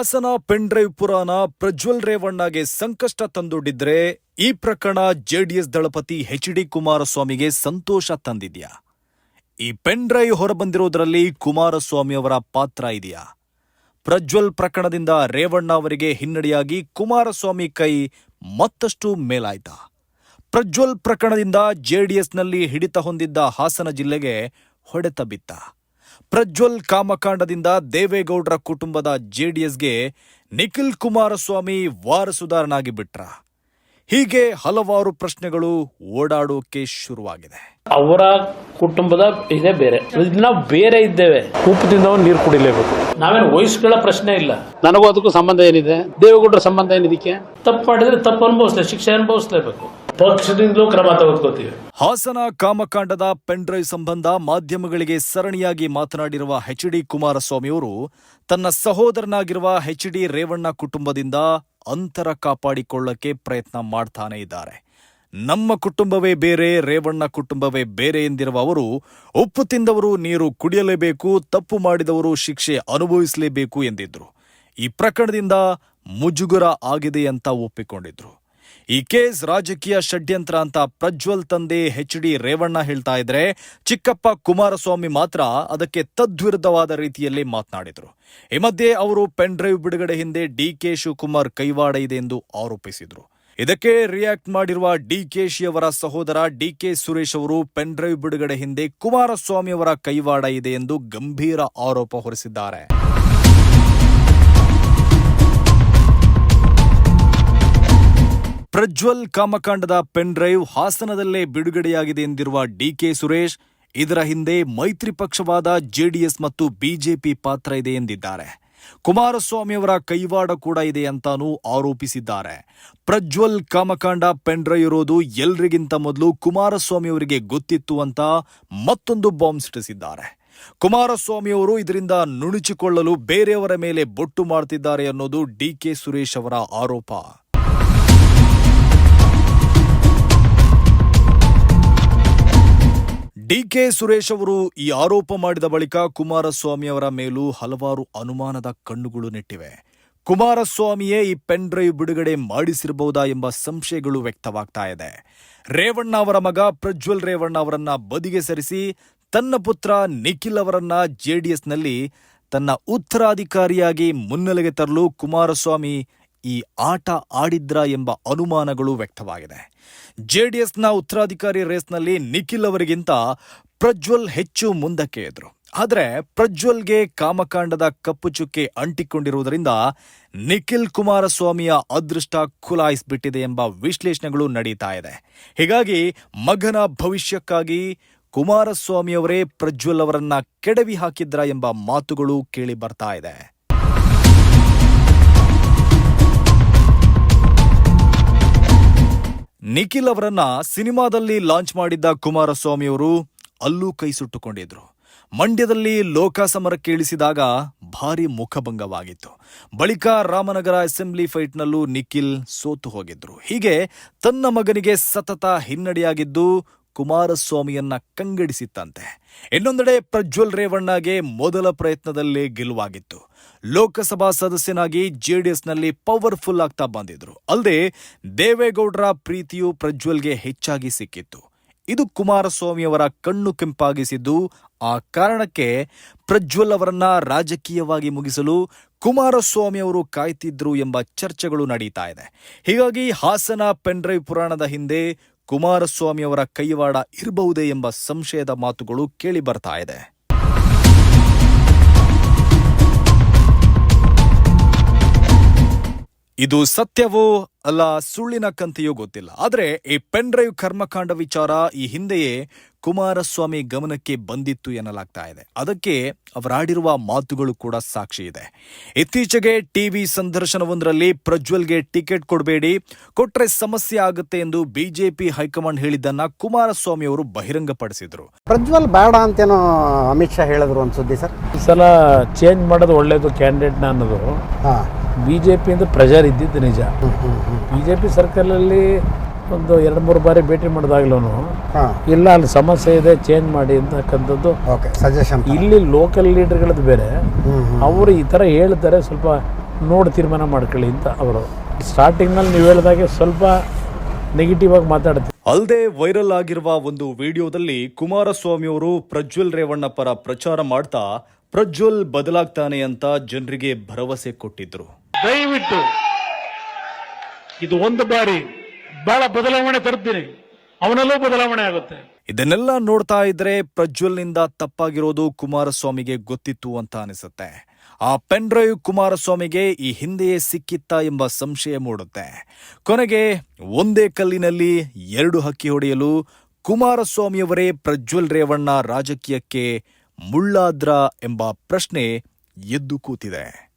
Hassan pen drive ಪುರಾಣ ಪ್ರಜ್ವಲ್ ರೇವಣ್ಣಗೆ ಸಂಕಷ್ಟ ತಂದೊಡ್ಡಿದ್ರೆ ಈ ಪ್ರಕರಣ ಜೆಡಿಎಸ್ ದಳಪತಿ ಎಚ್ ಡಿ ಕುಮಾರಸ್ವಾಮಿಗೆ ಸಂತೋಷ ತಂದಿದ್ಯಾ? ಈ ಪೆನ್ಡ್ರೈವ್ ಹೊರಬಂದಿರೋದ್ರಲ್ಲಿ ಕುಮಾರಸ್ವಾಮಿ ಅವರ ಪಾತ್ರ ಇದೆಯಾ? ಪ್ರಜ್ವಲ್ ಪ್ರಕರಣದಿಂದ ರೇವಣ್ಣ ಅವರಿಗೆ ಹಿನ್ನಡೆಯಾಗಿ ಕುಮಾರಸ್ವಾಮಿ ಕೈ ಮತ್ತಷ್ಟು ಮೇಲಾಯ್ತ? ಪ್ರಜ್ವಲ್ ಪ್ರಕರಣದಿಂದ ಜೆಡಿಎಸ್ನಲ್ಲಿ ಹಿಡಿತ ಹೊಂದಿದ್ದ ಹಾಸನ ಜಿಲ್ಲೆಗೆ ಹೊಡೆತ ಬಿತ್ತ? ಪ್ರಜ್ವಲ್ ಕಾಮಕಾಂಡದಿಂದ ದೇವೇಗೌಡರ ಕುಟುಂಬದ ಜೆಡಿಎಸ್ಗೆ ನಿಖಿಲ್ ಕುಮಾರಸ್ವಾಮಿ ವಾರಸುದಾರನಾಗಿ ಬಿಟ್ರ. ಹೀಗೆ ಹಲವಾರು ಪ್ರಶ್ನೆಗಳು ಓಡಾಡೋಕೆ ಶುರುವಾಗಿದೆ. ಅವರ ಕುಟುಂಬದ ಇದೇ ಬೇರೆ. ನಾವು ಬೇರೆ ಇದ್ದೇವೆ. ಕೂಪದಿಂದ ನೀರು ಕುಡಿಲೇಬೇಕು. ನಾವೇನು ವಯಸ್ಸುಗಳ ಪ್ರಶ್ನೆ ಇಲ್ಲ. ನನಗೂ ಅದಕ್ಕೂ ಸಂಬಂಧ ಏನಿದೆ? ದೇವೇಗೌಡರ ಸಂಬಂಧ ಏನಿದಕ್ಕೆ? ತಪ್ಪು ಮಾಡಿದ್ರೆ ತಪ್ಪು ಅನುಭವಿಸ್ಲೇ ಶಿಕ್ಷೆ ಅನುಭವಿಸ್ಲೇಬೇಕು. ಪಕ್ಷದಿಂದಲೂ ಕ್ರಮ ತೆಗೆದುಕೋತೀವಿ ಹಾಸನ ಕಾಮಕಾಂಡದ ಪೆನ್ಡ್ರೈವ್ ಸಂಬಂಧ ಮಾಧ್ಯಮಗಳಿಗೆ ಸರಣಿಯಾಗಿ ಮಾತನಾಡಿರುವ ಎಚ್ ಡಿ ಕುಮಾರಸ್ವಾಮಿಯವರು ತನ್ನ ಸಹೋದರನಾಗಿರುವ ಎಚ್ ಡಿ ರೇವಣ್ಣ ಕುಟುಂಬದಿಂದ ಅಂತರ ಕಾಪಾಡಿಕೊಳ್ಳಕ್ಕೆ ಪ್ರಯತ್ನ ಮಾಡ್ತಾನೆ ಇದ್ದಾರೆ. ನಮ್ಮ ಕುಟುಂಬವೇ ಬೇರೆ, ರೇವಣ್ಣ ಕುಟುಂಬವೇ ಬೇರೆ ಎಂದಿರುವ ಅವರು, ಉಪ್ಪು ತಿಂದವರು ನೀರು ಕುಡಿಯಲೇಬೇಕು, ತಪ್ಪು ಮಾಡಿದವರು ಶಿಕ್ಷೆ ಅನುಭವಿಸಲೇಬೇಕು ಎಂದಿದ್ರು. ಈ ಪ್ರಕರಣದಿಂದ ಮುಜುಗರ ಆಗಿದೆ ಅಂತ ಒಪ್ಪಿಕೊಂಡಿದ್ರು. ಈ ಕೇಸ್ ರಾಜಕೀಯ ಷಡ್ಯಂತ್ರ ಅಂತ ಪ್ರಜ್ವಲ್ ತಂದೆ ಎಚ್ ಡಿ ರೇವಣ್ಣ ಹೇಳ್ತಾ ಇದ್ರೆ, ಚಿಕ್ಕಪ್ಪ ಕುಮಾರಸ್ವಾಮಿ ಮಾತ್ರ ಅದಕ್ಕೆ ತದ್ವಿರುದ್ಧವಾದ ರೀತಿಯಲ್ಲಿ ಮಾತನಾಡಿದರು. ಈ ಮಧ್ಯೆ ಅವರು ಪೆನ್ ಡ್ರೈವ್ ಬಿಡುಗಡೆ ಹಿಂದೆ ಡಿ ಕೆ ಶಿವಕುಮಾರ್ ಕೈವಾಡ ಇದೆ ಎಂದು ಆರೋಪಿಸಿದರು. ಇದಕ್ಕೆ ರಿಯಾಕ್ಟ್ ಮಾಡಿರುವ ಕೆ ಅವರ ಸಹೋದರ ಡಿ ಕೆ ಸುರೇಶ್ ಅವರು ಪೆನ್ ಡ್ರೈವ್ ಬಿಡುಗಡೆ ಹಿಂದೆ ಕುಮಾರಸ್ವಾಮಿ ಅವರ ಕೈವಾಡ ಇದೆ ಎಂದು ಗಂಭೀರ ಆರೋಪ ಹೊರಿಸಿದ್ದಾರೆ. ಪ್ರಜ್ವಲ್ ಕಾಮಕಾಂಡದ ಪೆನ್ ಡ್ರೈವ್ ಹಾಸನದಲ್ಲೇ ಬಿಡುಗಡೆಯಾಗಿದೆ ಎಂದಿರುವ ಡಿಕೆ ಸುರೇಶ್, ಇದರ ಹಿಂದೆ ಮೈತ್ರಿ ಪಕ್ಷವಾದ ಜೆಡಿಎಸ್ ಮತ್ತು ಬಿಜೆಪಿ ಪಾತ್ರ ಇದೆ ಎಂದಿದ್ದಾರೆ. ಕುಮಾರಸ್ವಾಮಿ ಅವರ ಕೈವಾಡ ಕೂಡ ಇದೆ ಅಂತಾನೂ ಆರೋಪಿಸಿದ್ದಾರೆ. ಪ್ರಜ್ವಲ್ ಕಾಮಕಾಂಡ ಪೆನ್ ಡ್ರೈವ್ ಇರೋದು ಎಲ್ರಿಗಿಂತ ಮೊದಲು ಕುಮಾರಸ್ವಾಮಿ ಅವರಿಗೆ ಗೊತ್ತಿತ್ತು ಅಂತ ಮತ್ತೊಂದು ಬಾಂಬ್ ಸಿಟ್ಟಿಸಿದ್ದಾರೆ ಕುಮಾರಸ್ವಾಮಿ ಅವರು ಇದರಿಂದ ನುಣುಚಿಕೊಳ್ಳಲು ಬೇರೆಯವರ ಮೇಲೆ ಬೊಟ್ಟು ಮಾಡ್ತಿದ್ದಾರೆ ಅನ್ನೋದು ಡಿಕೆ ಸುರೇಶ್ ಅವರ ಆರೋಪ. ಡಿಕೆ ಸುರೇಶ್ ಅವರು ಈ ಆರೋಪ ಮಾಡಿದ ಬಳಿಕ ಕುಮಾರಸ್ವಾಮಿ ಅವರ ಮೇಲೂ ಹಲವಾರು ಅನುಮಾನದ ಕಣ್ಣುಗಳು ನೆಟ್ಟಿವೆ. ಕುಮಾರಸ್ವಾಮಿಯೇ ಈ ಪೆನ್ ಡ್ರೈವ್ ಬಿಡುಗಡೆ ಮಾಡಿಸಿರಬಹುದಾ ಎಂಬ ಸಂಶಯಗಳು ವ್ಯಕ್ತವಾಗ್ತಾ ಇದೆ. ರೇವಣ್ಣ ಅವರ ಮಗ ಪ್ರಜ್ವಲ್ ರೇವಣ್ಣ ಅವರನ್ನ ಬದಿಗೆ ಸರಿಸಿ ತನ್ನ ಪುತ್ರ ನಿಖಿಲ್ ಅವರನ್ನ ಜೆಡಿಎಸ್ನಲ್ಲಿ ತನ್ನ ಉತ್ತರಾಧಿಕಾರಿಯಾಗಿ ಮುನ್ನೆಲೆಗೆ ತರಲು ಕುಮಾರಸ್ವಾಮಿ ಈ ಆಟ ಆಡಿದ್ರ ಎಂಬ ಅನುಮಾನಗಳು ವ್ಯಕ್ತವಾಗಿದೆ. ಜೆಡಿಎಸ್ನ ಉತ್ತರಾಧಿಕಾರಿ ರೇಸ್ನಲ್ಲಿ ನಿಖಿಲ್ ಅವರಿಗಿಂತ ಪ್ರಜ್ವಲ್ ಹೆಚ್ಚು ಮುಂದಕ್ಕೆ ಇದ್ರು ಆದರೆ ಪ್ರಜ್ವಲ್ಗೆ ಕಾಮಕಾಂಡದ ಕಪ್ಪು ಚುಕ್ಕೆ ಅಂಟಿಕೊಂಡಿರುವುದರಿಂದ ನಿಖಿಲ್ ಕುಮಾರಸ್ವಾಮಿಯ ಅದೃಷ್ಟ ಖುಲಾಯಿಸ್ಬಿಟ್ಟಿದೆ ಎಂಬ ವಿಶ್ಲೇಷಣೆಗಳು ನಡೀತಾ ಇದೆ. ಹೀಗಾಗಿ ಮಗನ ಭವಿಷ್ಯಕ್ಕಾಗಿ ಕುಮಾರಸ್ವಾಮಿಯವರೇ ಪ್ರಜ್ವಲ್ ಅವರನ್ನ ಕೆಡವಿ ಹಾಕಿದ್ರ ಎಂಬ ಮಾತುಗಳು ಕೇಳಿ ಬರ್ತಾ ಇದೆ. ನಿಖಿಲ್ ಅವರನ್ನ ಸಿನಿಮಾದಲ್ಲಿ ಲಾಂಚ್ ಮಾಡಿದ್ದ ಕುಮಾರಸ್ವಾಮಿ ಅವರು ಅಲ್ಲೂ ಕೈ ಸುಟ್ಟುಕೊಂಡಿದ್ರು. ಮಂಡ್ಯದಲ್ಲಿ ಲೋಕಸಮರ ಕೇಳಿಸಿದಾಗ ಭಾರಿ ಮುಖಭಂಗವಾಗಿತ್ತು. ಬಳಿಕ ರಾಮನಗರ ಅಸೆಂಬ್ಲಿ ಫೈಟ್ನಲ್ಲೂ ನಿಖಿಲ್ ಸೋತು ಹೋಗಿದ್ರು. ಹೀಗೆ ತನ್ನ ಮಗನಿಗೆ ಸತತ ಹಿನ್ನಡೆಯಾಗಿದ್ದು ಕುಮಾರಸ್ವಾಮಿಯನ್ನ ಕಂಗಡಿಸಿತ್ತಂತೆ. ಇನ್ನೊಂದೆಡೆ ಪ್ರಜ್ವಲ್ ರೇವಣ್ಣಗೆ ಮೊದಲ ಪ್ರಯತ್ನದಲ್ಲೇ ಗೆಲುವಾಗಿತ್ತು. ಲೋಕಸಭಾ ಸದಸ್ಯನಾಗಿ ಜೆಡಿಎಸ್ನಲ್ಲಿ ಪವರ್ಫುಲ್ ಆಗ್ತಾ ಬಂದಿದ್ರು. ಅಲ್ಲದೆ ದೇವೇಗೌಡರ ಪ್ರೀತಿಯು ಪ್ರಜ್ವಲ್ಗೆ ಹೆಚ್ಚಾಗಿ ಸಿಕ್ಕಿತ್ತು. ಇದು ಕುಮಾರಸ್ವಾಮಿಯವರ ಕಣ್ಣು ಕೆಂಪಾಗಿಸಿದ್ದು, ಆ ಕಾರಣಕ್ಕೆ ಪ್ರಜ್ವಲ್ ಅವರನ್ನ ರಾಜಕೀಯವಾಗಿ ಮುಗಿಸಲು ಕುಮಾರಸ್ವಾಮಿ ಅವರು ಕಾಯ್ತಿದ್ರು ಎಂಬ ಚರ್ಚೆಗಳು ನಡೀತಾ ಇದೆ. ಹೀಗಾಗಿ ಹಾಸನ ಪೆನ್ಡ್ರೈವ್ ಪುರಾಣದ ಹಿಂದೆ ಕುಮಾರಸ್ವಾಮಿಯವರ ಕೈವಾಡ ಇರಬಹುದೇ ಎಂಬ ಸಂಶಯದ ಮಾತುಗಳು ಕೇಳಿ ಬರ್ತಾ ಇದೆ. ಇದು ಸತ್ಯವೋ ಅಲ್ಲ ಸುಳ್ಳಿನ ಕಂತೆಯೋ ಗೊತ್ತಿಲ್ಲ. ಆದರೆ ಈ ಪೆನ್ ಡ್ರೈವ್ ಕರ್ಮಕಾಂಡ ವಿಚಾರ ಈ ಹಿಂದೆಯೇ ಕುಮಾರಸ್ವಾಮಿ ಗಮನಕ್ಕೆ ಬಂದಿತ್ತು ಎನ್ನಲಾಗ್ತಾ ಇದೆ. ಅದಕ್ಕೆ ಅವರಾಡಿರುವ ಮಾತುಗಳು ಕೂಡ ಸಾಕ್ಷಿ ಇದೆ. ಇತ್ತೀಚೆಗೆ ಟಿವಿ ಸಂದರ್ಶನವೊಂದರಲ್ಲಿ ಪ್ರಜ್ವಲ್ಗೆ ಟಿಕೆಟ್ ಕೊಡಬೇಡಿ ಕೊಟ್ರೆ ಸಮಸ್ಯೆ ಆಗುತ್ತೆ ಎಂದು ಬಿಜೆಪಿ ಹೈಕಮಾಂಡ್ ಹೇಳಿದ್ದನ್ನ ಕುಮಾರಸ್ವಾಮಿ ಅವರು ಬಹಿರಂಗಪಡಿಸಿದ್ರು. ಪ್ರಜ್ವಲ್ ಬೇಡ ಅಂತೇನೋ ಅಮಿತ್ ಶಾ ಹೇಳಿದ್ರು ಒಂದು ಸುದ್ದಿ ಸರ್. ಈ ಸಲ ಚೇಂಜ್ ಮಾಡೋದು ಒಳ್ಳೇದು ಕ್ಯಾಂಡಿಡೇಟ್ನ ಅನ್ನೋದು. ಹಾಂ. ಬಿ ಜೆ ಪಿಯಿಂದ ಪ್ರೆಷರ್ ಇದ್ದಿದ್ದು ನಿಜ. ಬಿ ಜೆ ಪಿ ಸರ್ಕಲಲ್ಲಿ ಒಂದು ಎರಡು ಮೂರು ಬಾರಿ ಭೇಟಿ ಮಾಡಿದಾಗ್ಲೂ ಇಲ್ಲ ಅಲ್ಲಿ ಸಮಸ್ಯೆ ಇದೆ ಚೇಂಜ್ ಮಾಡಿ ಅಂತಕ್ಕಂಥದ್ದು. ಓಕೆ ಸಜೆಷನ್ ಇಲ್ಲಿ ಲೋಕಲ್ ಲೀಡರ್ಗಳದ್ದು ಬೇರೆ. ಅವರು ಈ ಥರ ಹೇಳ್ತಾರೆ ಸ್ವಲ್ಪ ನೋಡಿ ತೀರ್ಮಾನ ಮಾಡ್ಕೊಳ್ಳಿ ಅಂತ ಅವರು. ಸ್ಟಾರ್ಟಿಂಗ್ನಲ್ಲಿ ನೀವು ಹೇಳಿದಾಗೆ ಸ್ವಲ್ಪ ನೆಗೆಟಿವ್ ಆಗಿ ಮಾತಾಡ್ತೀವಿ. ಅಲ್ಲದೆ ವೈರಲ್ ಆಗಿರುವ ಒಂದು ವಿಡಿಯೋದಲ್ಲಿ ಕುಮಾರಸ್ವಾಮಿ ಅವರು ಪ್ರಜ್ವಲ್ ರೇವಣ್ಣ ಪರ ಪ್ರಚಾರ ಮಾಡ್ತಾ ಪ್ರಜ್ವಲ್ ಬದಲಾಗ್ತಾನೆ ಅಂತ ಜನರಿಗೆ ಭರವಸೆ ಕೊಟ್ಟಿದ್ರು. ದಯವಿಟ್ಟು ಇದು ಒಂದು ಬಾರಿ ಬಹಳ ಬದಲಾವಣೆ ತರ್ತೀನಿ ಅವನಲ್ಲೂ ಬದಲಾವಣೆ ಆಗುತ್ತೆ. ಇದನ್ನೆಲ್ಲ ನೋಡ್ತಾ ಇದ್ರೆ ಪ್ರಜ್ವಲ್ನಿಂದ ತಪ್ಪಾಗಿರೋದು ಕುಮಾರಸ್ವಾಮಿಗೆ ಗೊತ್ತಿತ್ತು ಅಂತ ಅನಿಸುತ್ತೆ. ಆ ಪೆನ್ ಡ್ರೈವ್ ಕುಮಾರಸ್ವಾಮಿಗೆ ಈ ಹಿಂದೆಯೇ ಸಿಕ್ಕಿತ್ತಾ ಎಂಬ ಸಂಶಯ ಮೂಡುತ್ತೆ. ಕೊನೆಗೆ ಒಂದೇ ಕಲ್ಲಿನಲ್ಲಿ ಎರಡು ಹಕ್ಕಿ ಹೊಡೆಯಲು ಕುಮಾರಸ್ವಾಮಿಯವರೇ ಪ್ರಜ್ವಲ್ ರೇವಣ್ಣ ರಾಜಕೀಯಕ್ಕೆ ಮುಳ್ಳಾದ್ರ ಎಂಬ ಪ್ರಶ್ನೆ ಎದ್ದು ಕೂತಿದೆ.